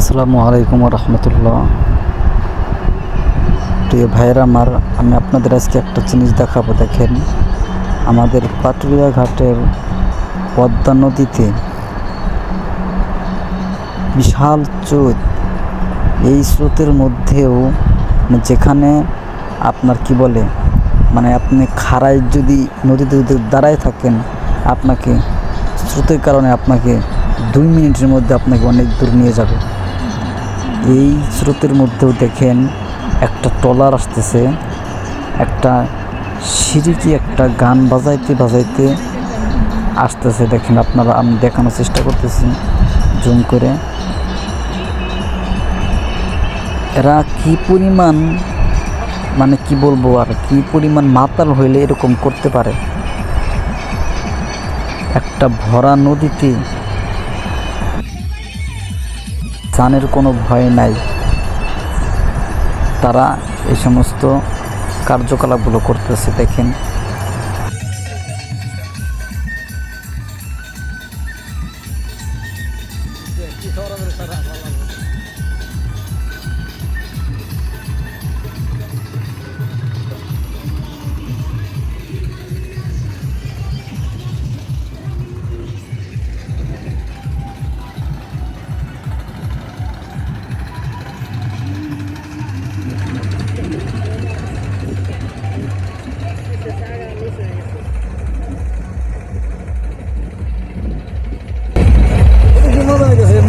আসসালামু আলাইকুম রহমতুল্লাহ। প্রিয় ভাইয়েরা, আমার, আমি আপনাদের আজকে একটা জিনিস দেখাবো, দেখেন। আমাদের পাটুরিয়া ঘাটের পদ্মা নদীতে বিশাল স্রোত এই স্রোতের মধ্যেও মানে যেখানে আপনার কি বলে মানে আপনি খাড়ায় যদি নদীতে যদি দাঁড়ায় থাকেন, আপনাকে স্রোতের কারণে আপনাকে দুই মিনিটের মধ্যে আপনাকে অনেক দূর নিয়ে যাবে। এই স্রোতের মধ্যেও দেখেন একটা ট্রলার আসতেছে, একটা সিঁড়িকি একটা গান বাজাইতে বাজাইতে আসতেছে। দেখেন আপনারা, আমি দেখানোর চেষ্টা করতেছি, জুম করে। এরা কি পরিমাণ মানে কি বলব আর, কি পরিমাণ মাতাল হইলে এরকম করতে পারে? একটা ভরা নদীতে জানের কোনো ভয় নাই। তারা এই সমস্ত কার্যকলাপগুলো করতেছে দেখেন।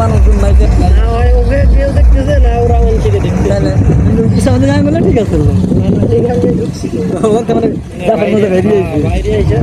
মানুষজন নাই ওকে কেউ দেখতেছে না ওরা আমার থেকে দেখতে সামনে যাই বলে ঠিক আছে। এখানে মানে বাইরে এসে